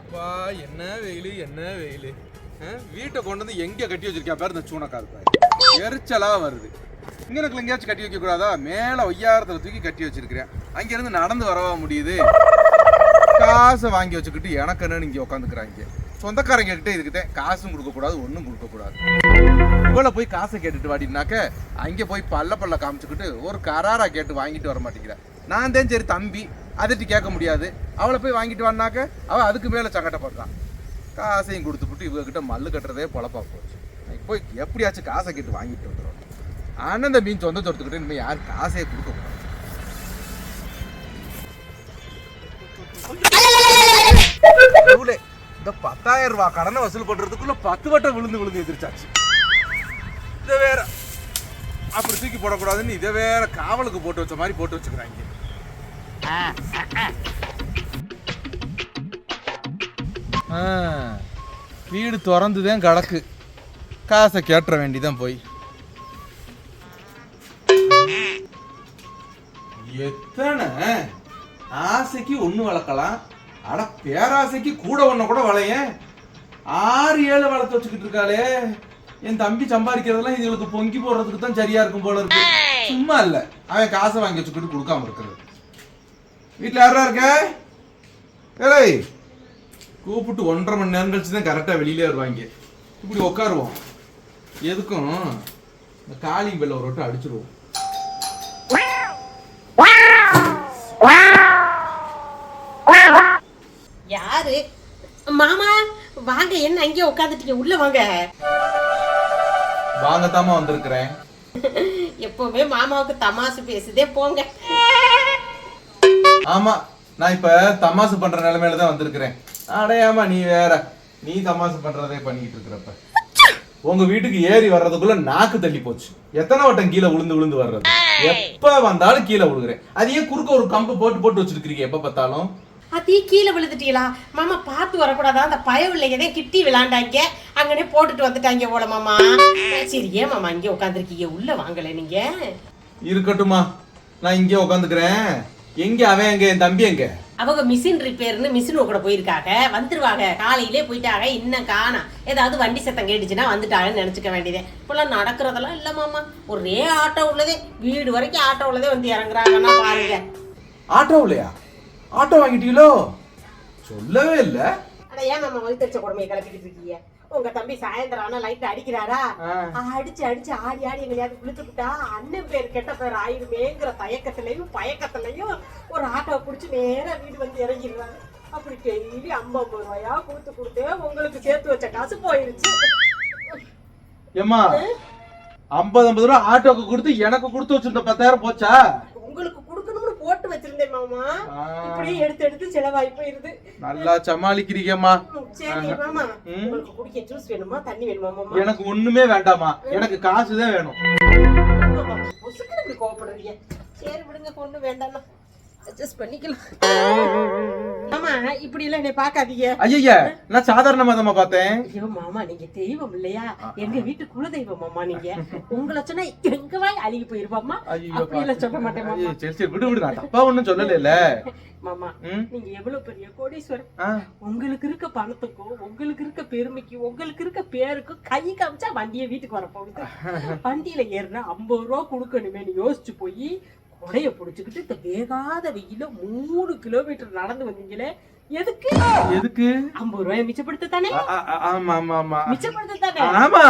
அப்பா என்ன வெயில் என்ன வெயில். வீட்டை கொண்டு வந்து எங்கே கட்டி வச்சிருக்கா பாரு இந்த சூனக்கால் பாரு. வருது. இங்கே எனக்கு எங்கேயாச்சும் கட்டி வைக்கக்கூடாதா மேலே ஒய்யாரத்தில் தூக்கி கட்டி வச்சிருக்கிறேன். அங்கேருந்து நடந்து வரவா முடியுது? காசை வாங்கி வச்சுக்கிட்டு எனக்கு என்னன்னு இங்கே உட்காந்துக்கிறாங்க சொந்தக்காரங்க கிட்டே இதுக்கிட்ட காசும் கொடுக்கக்கூடாது ஒன்றும் கொடுக்கக்கூடாது இவ்வளோ போய் காசை கேட்டுட்டு வாடினாக்க அங்கே போய் பல்ல பல்ல காமிச்சுக்கிட்டு ஒரு கராரா கேட்டு வாங்கிட்டு வர மாட்டேங்கிறேன் நான் தான் சரி தம்பி அதட்டி கேட்க முடியாது. அவளை போய் வாங்கிட்டு வந்தாக்க அவள் அதுக்கு மேலே சங்கடப்படுறான் காசையும் கொடுத்துப்புட்டு இவகிட்ட மல்லு கட்டுறதே பொழப்பா போச்சு. போய் எப்படியாச்சும் காசை கேட்டு வாங்கிட்டு வந்துடும் ஆனந்த மீன் சொந்த தொடுத்துக்கிட்டு இனிமேல் யாரும் காசையே கொடுக்க கூடாது இந்த பத்தாயிரம் ரூபா கடனை வசூல் பண்றதுக்குள்ள பத்து வட்டம் விழுந்து விழுந்து எதிர்ச்சாச்சு இதை வேற அப்படி தூக்கி போடக்கூடாதுன்னு இதை வேற காவலுக்கு போட்டு வச்ச மாதிரி போட்டு வச்சுக்கிறாங்க. வீடு திறந்துதான் கிடக்கு. காசை கேட்டுற வேண்டிதான் போய். எத்தனை? ஆசைக்கு ஒண்ணு வளர்க்கலாம். அட பேராசைக்கு கூட ஒண்ண கூட வளையேன். ஆறு ஏழு வளர்த்து வச்சுக்கிட்டு இருக்காளே. என் தம்பி சம்பாதிக்கிறதெல்லாம் இதுகளுக்கு பொங்கி போடுறதுக்கு தான் சரியா இருக்கும் போல இருக்கு. சும்மா இல்ல. அவன் காசை வாங்கி வச்சுக்கிட்டு கொடுக்காம இருக்கிறது. வீட்டுல யாரா இருக்க? ஏய் கூப்பிட்டு ஒன்றரை மணி நேரம் கழிச்சு தான் கரெக்டா வெளியிலே வருவாங்க. இப்படி உட்காருவோம் எதுக்கும்? இந்த காலிங் பெல்ல ஒரு வட்டம் அடிச்சிருவோம். யாரு? மாமா வாங்க என்ன அங்கேயே உட்காந்துட்டீங்க உள்ள வாங்க. வாங்கத்தாம வந்திருக்கிறேன். எப்பவுமே மாமாவுக்கு தமாசு பேசுதே போங்க. ஆமா நான் இப்ப தமாசு பண்ற நிலைமையில தான் வந்திருக்கிறேன். அடையாம நீ வேற. நீ தமாசு பண்றதே பண்ணிட்டு இருக்கிறப்ப. உங்க வீட்டுக்கு ஏறி வர்றதுக்குள்ள நாக்கு தள்ளி போச்சு. எத்தனை வட்டம் கீழே விழுந்து விழுந்து வர்றது? எப்ப வந்தாலும் கீழே விழுகிறேன் அது ஏன் குறுக்க ஒரு கம்பு போட்டு போட்டு வச்சிருக்கீங்க எப்ப பார்த்தாலும்? அதே கீழே விழுந்துட்டீங்களா? மாமா பார்த்து வரக்கூடாதா? அந்த பயவில்லைங்கதே கிட்டி விளாண்டாங்க. அங்கனே போட்டுட்டு வந்துட்டாங்க போல மாமா. சரி ஏன் மாமா இங்கே உட்காந்துருக்கீங்க உள்ள வாங்கல நீங்க. இருக்கட்டுமா நான் இங்கே உட்காந்துக்கிறேன் எங்க அவன் எங்க என் தம்பி எங்க? அவங்க மிஷின் ரிப்பேர்னு மிஷின் கூட போயிருக்காங்க. வந்துருவாங்க. காலையிலே போயிட்டாங்க. இன்னும் காணோம் ஏதாவது வண்டி சத்தம் கேட்டுச்சுன்னா வந்துட்டாங்கன்னு நினச்சிக்க வேண்டியதே. இப்பெல்லாம் நடக்கிறதெல்லாம் இல்லை மாமா. ஒரே ஆட்டோ உள்ளதே. வீடு வரைக்கும் ஆட்டோ உள்ளதே வந்து இறங்குறாங்கன்னா பாருங்க. ஆட்டோ இல்லையா ஆட்டோ வாங்கிட்டீங்களோ? சொல்லவே இல்லை. அட ஏன் மாமா வயிற்றுச்ச குடமையை கிளப்பிக்கிட்டு இருக்கீங்க? உங்க தம்பி சாயந்தரம் ஆனா லைட் அடிக்கிறாரா? அடிச்சு அடிச்சு ஆடி ஆடி எங்கேயாவது குளிச்சுக்கிட்டா அண்ணன் பேர் கெட்ட பேர் ஆயிடுமேங்கிற தயக்கத்திலையும் பயக்கத்திலையும் ஒரு ஆட்டோ பிடிச்சி நேரா வீடு வந்து இறங்கிடுறாரு அப்படி டெய்லி ஐம்பது ரூபாயா கொடுத்து கொடுத்து உங்களுக்கு சேர்த்து வச்ச காசு போயிருச்சு. ஏம்மா ஐம்பது ஐம்பது ரூபா ஆட்டோக்கு கொடுத்து எனக்கு கொடுத்து வச்சிருந்த பத்தாயிரம் போச்சா? உங்களுக்கு கொடுக்கணும்னு போட்டு வச்சிருந்தேன் மாமா. இப்படியே எடுத்து எடுத்து செலவாகி போயிருது. நல்லா சமாளிக்கிறீங்கம்மா. எனக்கு ஒண்ணுமே வேண்டாமா எனக்கு காசு தான் வேணும் கோவப்படுறீங்க. சரி விடுங்க பொண்ணு வேண்டாம் அட்ஜஸ்ட் பண்ணிக்கலாம். ஆமா இப்படி எல்லாம் என்னை பார்க்காதீங்க. ஐயா நான் பார்த்தேன். ஐயோ மாமா நீங்க தெய்வம் இல்லையா? எங்க வீட்டு குல தெய்வம் மாமா நீங்க. உங்களை சொன்னா எங்க வாய் அழுகி போயிருப்பாமா அப்படி எல்லாம் சொல்ல மாட்டேன் மாமா. ஐயோ, சரி சரி விடு விடு நான் தப்பா ஒண்ணும் சொல்லல மாமா ம்? நீங்க எவ்வளவு பெரிய கோடீஸ்வரர் உங்களுக்கு இருக்க பணத்துக்கும் உங்களுக்கு இருக்க பெருமைக்கும் உங்களுக்கு இருக்க பேருக்கும் கை காமிச்சா வண்டியை வீட்டுக்கு வர போகுது வண்டியில ஏறினா ஐம்பது ரூபா கொடுக்கணுமேனு யோசிச்சு போய் கொடைய புடிச்சுக்கிட்டு இந்த வேகாத வெயில மூணு கிலோமீட்டர் நடந்து வந்தீங்களே? எதுக்கு? எதுக்கு? ஐம்பது ரூபாய் மிச்சப்படுத்த தானே ஆமா ஆமா ஆமா. மிச்சப்படுத்த தானே ஆமா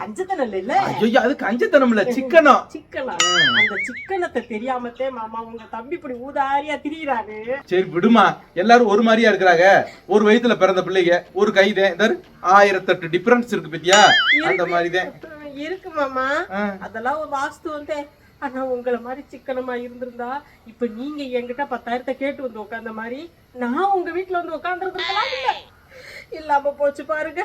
கஞ்சத்தனம் இல்ல. ஐயோ அது கஞ்சத்தனம் இல்ல சிக்கனம். சிக்கனா அந்த சிக்கனத்தை தெரியாமத்தே மாமா உங்க தம்பி இப்படி ஊதாரியா திரியிறாரு. சரி விடுமா. எல்லாரும் ஒரு மாதிரியா இருக்கிறாங்க. ஒரு வயித்துல பிறந்த பிள்ளைங்க ஒரு கைதேன் இந்த ஆயிரத்தெட்டு டிஃபரன்ஸ் இருக்கு பத்தியா? அந்த மாதிரிதான் இருக்கு மாமா. அதெல்லாம் ஒரு வாஸ்து வந்து ஆனா உங்களை மாதிரி சிக்கனமா இருந்திருந்தா இப்ப நீங்க என்கிட்ட பத்தாயிரத்தை கேட்டு வந்து உட்கார்ந்த மாதிரி நான் உங்க வீட்டுல வந்து உட்காந்துருக்கலாம் இல்ல இல்லாம போச்சு பாருங்க.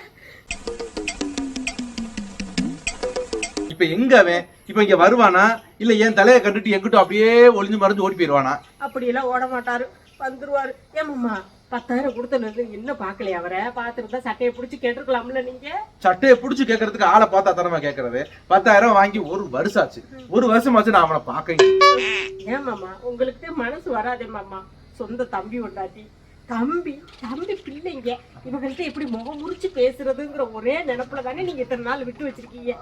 இப்ப எங்க அவன்? இப்ப இங்க வருவானா? இல்ல என் தலையை கண்டுட்டு எங்கிட்ட அப்படியே ஒளிஞ்சு மறைஞ்சு ஓடி போயிருவானா? அப்படியெல்லாம் ஓட மாட்டாரு வந்துருவாரு ஏமாம்மா பத்தாயிரம் கொடுத்தல இருந்து என்ன பாக்கலையா அவரை? பாத்துருந்தா சட்டையை பிடிச்சி கேட்டிருக்கலாம்ல நீங்க? சட்டையை புடிச்சு கேட்கறதுக்கு ஆளை பார்த்தா தரமா கேட்கறது? பத்தாயிரம் வாங்கி ஒரு வருஷம் ஆச்சு ஒரு வருஷம் ஆச்சு நான் அவனை பார்க்க ஏன் மாமா? உங்களுக்கு மனசு வராதே மாமா. சொந்த தம்பி உண்டாட்டி தம்பி தம்பி பிள்ளைங்க இவங்கள்ட்ட எப்படி முகம் முறிச்சு பேசுறதுங்கிற ஒரே நினைப்புல தானே நீங்க இத்தனை நாள் விட்டு வச்சிருக்கீங்க?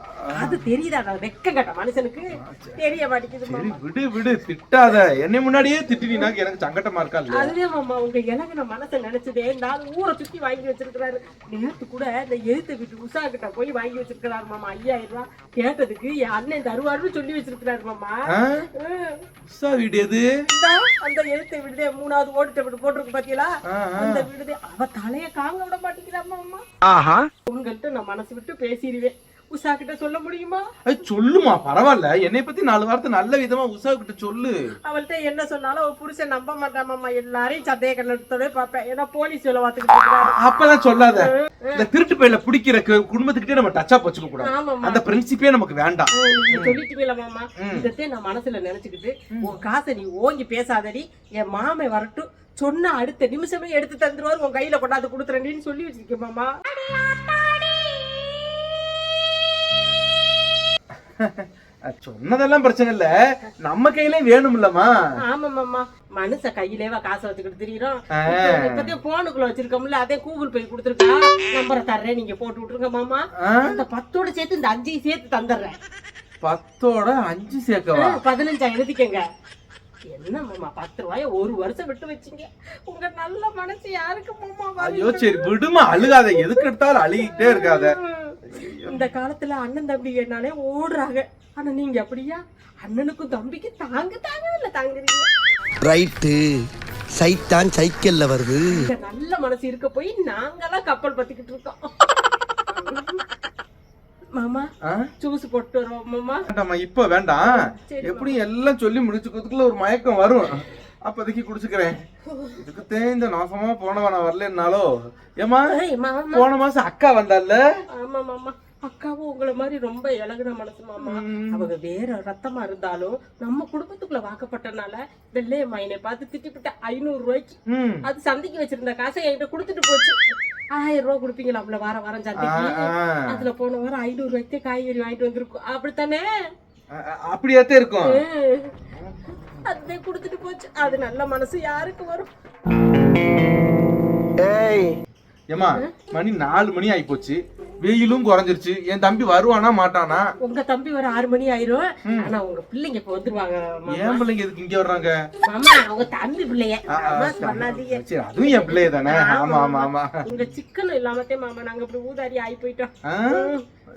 அது தெரியுதா? வெக்கம் கட்ட மனுஷனுக்கு தெரிய மாட்டேங்குது விடு விடு திட்டாத. என்னை முன்னாடியே திட்டினாக்க எனக்கு சங்கட்டமா இருக்கா அதுவே மாமா உங்க இலகின மனசை நினைச்சதே நாலு ஊரை சுத்தி வாங்கி வச்சிருக்கிறாரு. நேத்து கூட இந்த எழுத்து வீட்டு உஷா கிட்ட போய் வாங்கி வச்சிருக்கிறாரு மாமா ஐயாயிரம் ரூபாய். கேட்டதுக்கு என் அண்ணன் தருவாருன்னு சொல்லி வச்சிருக்கிறாரு மாமா. உஷா வீடு எது? அந்த எழுத்தை விடுதே மூணாவது ஓடிட்ட விட்டு போட்டிருக்கு பாத்தீங்களா. அந்த விடுதே. அவ தலைய காங்க விட மாட்டேங்கிறாமா அம்மா. ஆஹா. உங்கள்கிட்ட நான் மனசு விட்டு பேசிடுவேன். உஷா கிட்ட சொல்ல முடியுமா? சொல்லுமா பரவாயில்ல. என்னை பத்தி நாலு வார்த்தை நல்ல விதமா உஷா கிட்ட சொல்லு. அவள்கிட்ட என்ன சொன்னாலும் அவ புருஷன் நம்ப மாட்டாமாம்மா எல்லாரையும் சந்தேக கண்ணத்தோட பார்ப்பேன். ஏன்னா போலீஸ் வேலை பார்த்துக்கிட்டு அப்பெல்லாம் சொல்லாத. இந்த திருட்டு பையில பிடிக்கிற குடும்பத்துக்கிட்டே நம்ம டச்சா வச்சுக்க கூடாது. அந்த பிரின்சிப்பே நமக்கு வேண்டாம். சொல்லிட்டீங்களா மாமா. இதத்தே நான் மனசுல நினைச்சுக்கிட்டு உன் காசை நீ ஓங்கி பேசாதடி. என் மாமை வரட்டும். சொன்ன அடுத்த நிமிஷமே எடுத்து தந்துருவாரு உன் கையில கொண்டாந்து கொடுத்துறேன்னு சொல்லி மாமா. அது சொன்னதெல்லாம் பிரச்சனை இல்ல. நம்ம கையிலே வேணும் இல்லம்மா ஆமா மாமா. மனுஷ கையிலேவா காசை வச்சுக்கிட்டு தெரியுறோம். இப்பதே போனுக்குள்ள வச்சிருக்கோம்ல அதே கூகுள் பே கொடுத்துருக்கா? நம்பரை தர்றேன் நீங்க போட்டு விட்டுருங்க மாமா? அந்த பத்தோட சேர்த்து இந்த அஞ்சையும் சேர்த்து தந்துடுறேன். பத்தோட அஞ்சு சேர்க்கவா? பதினஞ்சா எழுதிக்கங்க என்ன மாமா பத்து ரூபாய ஒரு வருஷம் விட்டு வச்சீங்க? உங்க நல்ல மனசு யாருக்கு மாமா? ஐயோ சரி விடுமா அழுகாத. எதுக்கு எடுத்தாலும் அழுகிட்டே இருக்காத. இந்த காலத்துல அண்ணன் தம்பி என்னாலே ஓடுறாங்க. ஆனா நீங்க அப்படியா? அண்ணனுக்கும் தம்பிக்கு தாங்க தாங்க இல்ல தாங்குறீங்க. ரைட்டு. சைத்தான் சைக்கிள்ல வருது. நல்ல மனசு இருக்க போய் நாங்கெல்லாம் கப்பல் பத்திக்கிட்டு இருக்கோம். மாமா? ஜூஸ் போட்டு வருவோம் மாமா. வேண்டாம்மா இப்ப வேண்டாம். எப்படி எல்லாம் சொல்லி முடிச்சுக்கிறதுக்குள்ள ஒரு மயக்கம் வரும். அப்போதைக்கு குடிச்சுக்கிறேன். இதுக்கு தேய்ந்த நாசமா போனவ நான் வரலன்னாலோ? ஏமா போன மாசம் அக்கா வந்தால ஆமா மாமா. அக்காவும் உங்களை மாதிரி ரொம்ப இலகுன மனசு மாமா. அவங்க வேற ரத்தமா இருந்தாலும் நம்ம குடும்பத்துக்குள்ள வாக்கப்பட்டனால வெள்ளைய மைனை பார்த்து திட்டிப்பிட்ட ஐநூறு ரூபாய்க்கு அது சந்தைக்கு வச்சிருந்த காசை என்கிட்ட கொடுத்துட்டு போச்சு. ஆயிரம் ரூபாய் கொடுப்பீங்களா அவ்வளோ வாரம் வாரம் சந்தைக்கு. அதுல போன வாரம் ஐநூறு ரூபாய்க்கு காய்கறி வாங்கிட்டு வந்திருக்கோம். அப்படித்தானே? அப்படியாத்தே இருக்கும். அதே கொடுத்துட்டு போச்சு. அது நல்ல மனசு யாருக்கு வரும்? ஏய் ஏமா மணி நாலு மணி ஆகி போச்சு வெயிலும் குறைஞ்சிருச்சு. என் தம்பி வருவானா மாட்டானா? உங்க தம்பி ஒரு ஆறு மணி ஆயிரும். ஆனா உங்க பிள்ளைங்க இப்ப வந்துருவாங்க. ஏன் பிள்ளைங்க எதுக்கு இங்க வர்றாங்க? மாமா அவங்க தம்பி பிள்ளைய. சரி. அதுவும் என் பிள்ளைய தானே ஆமா ஆமா ஆமா. உங்க சிக்கன் இல்லாமத்தே மாமா நாங்க இப்படி ஊதாரி ஆகி போயிட்டோம்.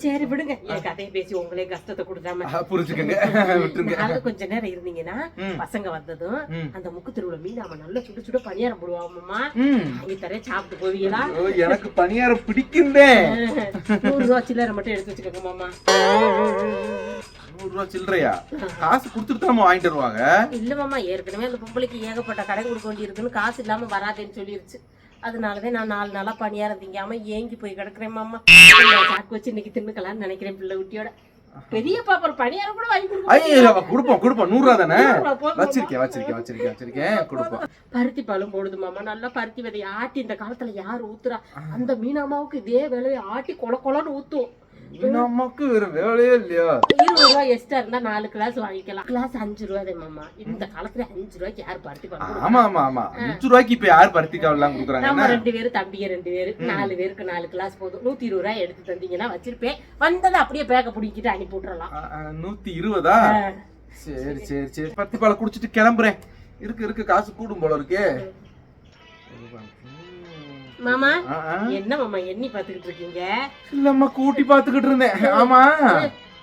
சரி விடுங்க. என் கதையை பேசி உங்களே கஷ்டத்தை கொடுக்காம புரிஞ்சுக்கங்க. விட்டுருங்க. கொஞ்ச நேரம் இருந்தீங்கன்னா. பசங்க வந்ததும். அந்த முக்கு தெருவுல மீன் அவன் நல்ல சுட சுட பணியாரம் போடுவாங்கம்மா வாங்கி தரேன் சாப்பிட்டு போவீங்களா? எனக்கு பணியாரம் பிடிக்குந்தே நூறு ரூபா சில்லறை மட்டும் எடுத்து வச்சுக்கோங்க மாமா நூறு ரூபா சில்லறையா காசு கொடுத்துட்டு நம்ம வாங்கிட்டு வருவாங்க. இல்ல மாமா ஏற்கனவே அந்த பொம்பளைக்கு ஏகப்பட்ட கடை கொடுக்க வேண்டியிருக்குன்னு காசு இல்லாம வராதேன்னு சொல்லிருச்சு. அதனாலதான் நான் நாலு நாளா பணியாரம் திங்காம ஏங்கி போய் கிடக்குறேன் மாமா. சாக்கு வச்சு இன்னைக்கு தின்னுக்கலாம்னு நினைக்கிறேன் பிள்ளை குட்டியோட. பெரிய பாப்பா பணியாரம் கூட வாங்கி கொடுப்போம் கொடுப்போம். தானே? வச்சிருக்கேன் வச்சிருக்கேன் வச்சிருக்கேன் வச்சிருக்கேன். கொடுப்போம். பருத்தி பாலும் போடுது மாமா. நல்லா பருத்தி விதைய ஆட்டி இந்த காலத்துல யார் ஊத்துறா? அந்த மீனாமாவுக்கு இதே வேலையை ஆட்டி கொல கொலன்னு ஊத்தும் நமக்கு வேற வேலையே இல்லையா? இருபது ரூபாய் எக்ஸ்ட்ரா இருந்தா நாலு கிளாஸ் வாங்கிக்கலாம். கிளாஸ் அஞ்சு ரூபாய் மாமா. இந்த காலத்துல அஞ்சு ரூபாய்க்கு யார் பருத்தி? ஆமா ஆமா ஆமா. அஞ்சு ரூபாய்க்கு இப்ப யார் பருத்தி காவலாம் கொடுக்குறாங்க? நம்ம ரெண்டு பேரும் தம்பிங்க ரெண்டு பேரு நாலு பேருக்கு நாலு கிளாஸ் போதும். நூத்தி இருபது ரூபாய் எடுத்து தந்தீங்கன்னா வச்சிருப்பேன். வந்ததை அப்படியே பேக்க பிடிக்கிட்டு அனுப்பி விட்டுறலாம். நூத்தி இருபதா? சரி சரி சரி. பருத்தி பாலை குடிச்சிட்டு கிளம்புறேன். இருக்கு இருக்கு. காசு கூடும் போல இருக்கே. மாமா. என்ன மாமா எண்ணி பாத்துக்கிட்டு இருக்கீங்க? இல்லம்மா கூட்டி பாத்துக்கிட்டு இருந்தேன். ஆமா.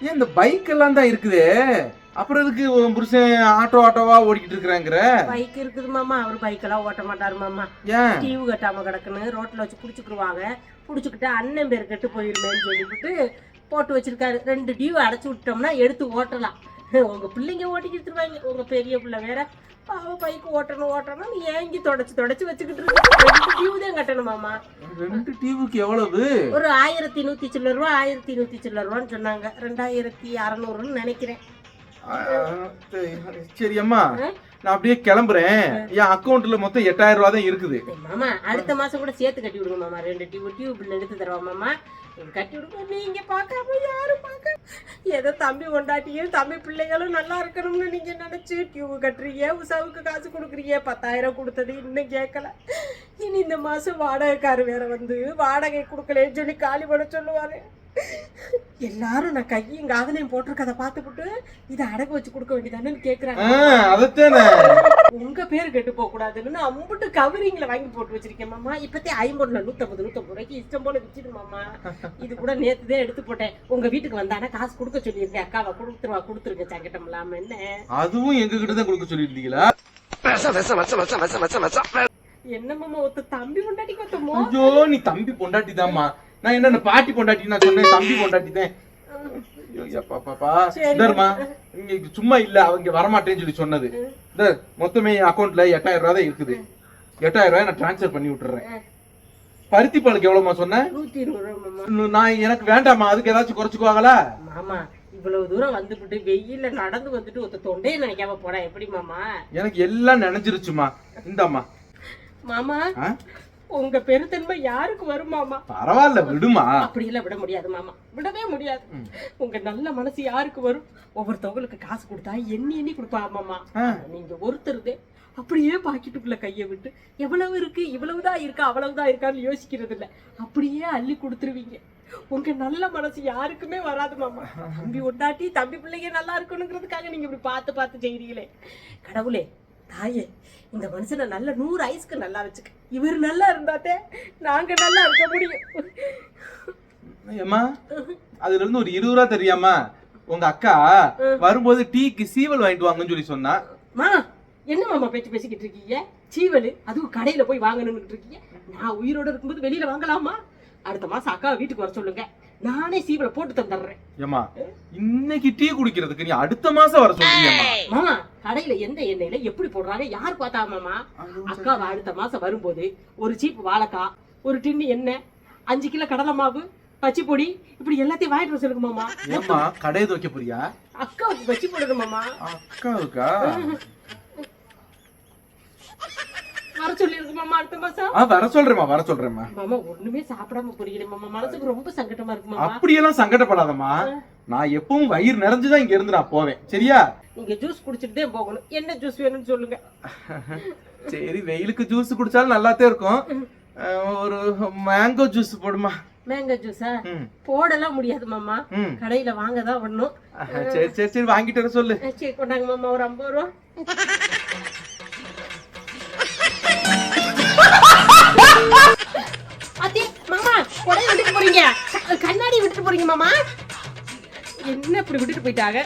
ஏன் இந்த பைக் எல்லாம் தான் இருக்குது. அப்புறம் எதுக்கு உன் புருஷன் ஆட்டோ ஆட்டோவா ஓடிக்கிட்டு இருக்கிறாங்கிற? பைக் இருக்குது மாமா. அவர் பைக் எல்லாம் ஓட்ட மாட்டாரு மாமா. ஏன்? டியூ கட்டாம கிடக்குன்னு ரோட்ல வச்சு புடிச்சுக்குருவாங்க. புடிச்சுக்கிட்டு அண்ணன் பேர் கெட்டு போயிருமேன்னு சொல்லிவிட்டு போட்டு வச்சிருக்காரு. ரெண்டு டியூ அடைச்சு விட்டோம்னா எடுத்து ஓட்டலாம். உங்க பிள்ளைங்க ஓட்டிக்கிட்டு இருப்பாங்க உங்க பெரிய பிள்ளை வேற. பாவம் பைக் ஓட்டணும் ஓட்டணும். நீ ஏங்கி தொடச்சு தொடச்சு வச்சுக்கிட்டு இருக்க? ரெண்டு டியூ தான் கட்டணும் மாமா. ரெண்டு டிவிக்கு எவ்வளவு? ஒரு ஆயிரத்தி நூத்தி சில்லற ரூபா ஆயிரத்தி நூத்தி சில்லற ரூபான்னு சொன்னாங்க. ரெண்டாயிரத்தி அறநூறுன்னு நினைக்கிறேன். சரி, அம்மா. நான் அப்படியே கிளம்புறேன். என் அக்கௌண்ட்ல மொத்தம் எட்டாயிரம் ரூபா தான் இருக்குது. மாமா அடுத்த மாசம் கூட சேர்த்து கட்டி விடுங்க மாமா. ரெண்டு டியூப் டியூப் பில் எடுத்து தருவா மாமா. கட்டி விடுங்க நீங்க பார்க்காம யாரும் பார்க்க ஏதோ தம்பி கொண்டாட்டியும் தம்பி பிள்ளைகளும் நல்லா இருக்கணும்னு நீங்க நினைச்சு டியூப் கட்டுறீங்க உசாவுக்கு காசு கொடுக்குறீங்க பத்தாயிரம் கொடுத்தது இன்னும் கேட்கல. இனி இந்த மாசம் வாடகைக்காரர் வேற வந்து வாடகை கொடுக்கலன்னு சொல்லி காலி பண்ண சொல்லுவாரு. எல்லாரும் நான் கையும் காதலையும் போட்டிருக்கதை பார்த்துப்புட்டு இதை அடகு வச்சு கொடுக்க வேண்டியதானு கேக்குறாங்க. உங்க பேர் கெட்டு போக கூடாதுன்னு அம்புட்டு கவரிங்ல வாங்கி போட்டு வச்சிருக்கேன் மாமா. இப்பத்தே ஐம்பதுல நூத்தம்பது நூத்தம்பது ரூபாய்க்கு இஷ்டம் போல விச்சிடு மாமா. இது கூட நேத்து தான் எடுத்து போட்டேன். உங்க வீட்டுக்கு வந்தானா காசு கொடுக்க சொல்லியிருக்கேன் அக்காவை கொடுத்துருவா கொடுத்துருங்க சங்கட்டம் இல்லாம என்ன? அதுவும் எங்க கிட்ட தான் கொடுக்க சொல்லியிருந்தீங்களா? என்ன மாமா ஒத்த தம்பி முன்னாடி கொத்தமோ ஐயோ நீ தம்பி பொண்டாட்டி நான் என்ன பாட்டி பொண்டாட்டி நான் சொன்னேன் தம்பி இங்க சும்மா இல்ல அவங்க வரமாட்டேன்னு சொல்லி சொன்னது. இந்த மொத்தமே அக்கௌண்ட்ல எட்டாயிரம் ரூபாய் தான் இருக்குது. எட்டாயிரம் ரூபாய் நான் டிரான்ஸ்ஃபர் பண்ணி விட்டுறேன். பருத்தி பாலுக்கு எவ்வளவுமா சொன்னேன் நான் எனக்கு வேண்டாமா அதுக்கு ஏதாச்சும் குறைச்சுக்குவாங்களா? மாமா இவ்வளவு தூரம் வந்துபிட்டு வெயில்ல நடந்து வந்துட்டு ஒத்த தொண்டையை நினைக்காம போடா. எப்படி மாமா? எனக்கு எல்லாம் நினைஞ்சிருச்சுமா. இந்தாம்மா. மாமா? உங்க பெருத்தன்மை யாருக்கு வரும் மாமா? பரவாயில்ல விடுமா? அப்படியெல்லாம் விட முடியாது மாமா. விடவே முடியாது. உங்க நல்ல மனசு யாருக்கு வரும்? ஒவ்வொருத்தவங்களுக்கு காசு கொடுத்தா எண்ணி எண்ணி கொடுப்பா மாமா. நீங்க ஒருத்தருதே அப்படியே பாக்கெட்டுக்குள்ள கைய விட்டு எவ்வளவு இருக்கு? இவ்வளவுதான் இருக்கா? அவ்வளவுதான் இருக்கான்னு யோசிக்கிறது இல்ல அப்படியே அள்ளி கொடுத்துருவீங்க. உங்க நல்ல மனசு யாருக்குமே வராது மாமா. தம்பி ஒண்டாட்டி தம்பி பிள்ளைங்க நல்லா இருக்கணுங்கிறதுக்காக நீங்க இப்படி பார்த்து பார்த்து செய்றீங்களே. கடவுளே தாயே இந்த மனுஷனை நல்ல நூறு ஐஸ்க்கு நல்லா வச்சுக்க. இவர் நல்லா இருந்தாத்தே நாங்க நல்லா இருக்க முடியும். அதுல இருந்து ஒரு இருபது ரூபா தெரியாமா உங்க அக்கா வரும்போது டீக்கு சீவல் வாங்கிட்டு வாங்கன்னு சொல்லி சொன்னா. என்ன மாமா பேச்சு பேசிக்கிட்டு இருக்கீங்க? சீவல் அதுவும் கடையில போய் வாங்கணும்னு இருக்கீங்க? நான் உயிரோட இருக்கும்போது வெளியில வாங்கலாமா? அடுத்த மாசம் அக்கா வீட்டுக்கு வர சொல்லுங்க. நானே சீவலை போட்டு தந்துடுறேன். ஏமா இன்னைக்கு டீ குடிக்கிறதுக்கு நீ அடுத்த மாசம் வர சொல்றியம்மா. மாமா கடையில எந்த எண்ணெயில எப்படி போடுறாங்க யார் பார்த்தா மாமா அக்கா அடுத்த மாசம் வரும்போது ஒரு சீப்பு வாழைக்காய் ஒரு டின்னு எண்ணெய் அஞ்சு கிலோ கடலை மாவு பச்சி பொடி இப்படி எல்லாத்தையும் வாங்கிட்டு வர சொல்லுங்க மாமா. ஏம்மா கடையை துவைக்க போறியா? அக்காவுக்கு பச்சி போடணும் மாமா. அக்காவுக்கா? வர சொல்லிருக்கு மாமா அடுத்த மாசம்? ஆ வர சொல்றேம்மா வர சொல்றேம்மா. மாமா ஒண்ணுமே சாப்பிடாம போறீங்களே மாமா மனசுக்கு ரொம்ப சங்கடமா இருக்கு மாமா. அப்படியெல்லாம் சங்கடப்படாதம்மா. நான் எப்பவும் வயிறு நிறைஞ்சுதான் இங்க இருந்து நான் போவேன். சரியா? நீங்க ஜூஸ் குடிச்சிட்டு போகணும். என்ன ஜூஸ் வேணும்னு சொல்லுங்க. சரி வெயிலுக்கு ஜூஸ் குடிச்சாலும் நல்லாத்தே இருக்கும். ஒரு மேங்கோ ஜூஸ் போடுமா? மேங்கோ ஜூஸா. போடலாம் முடியாது மாமா. கடையில வாங்க தான் ஆஹா, சரி சரி சரி வாங்கிட்டு வர சொல்லு. சரி கொண்டாங்க மாமா ஒரு ஐம்பது ரூபா. அத்தே விட்டுட்டு போறீங்க. கண்ணாடி விட்டுட்டு போறீங்க மாமா. என்ன இப்படி விட்டுட்டு போயிட்டாங்க?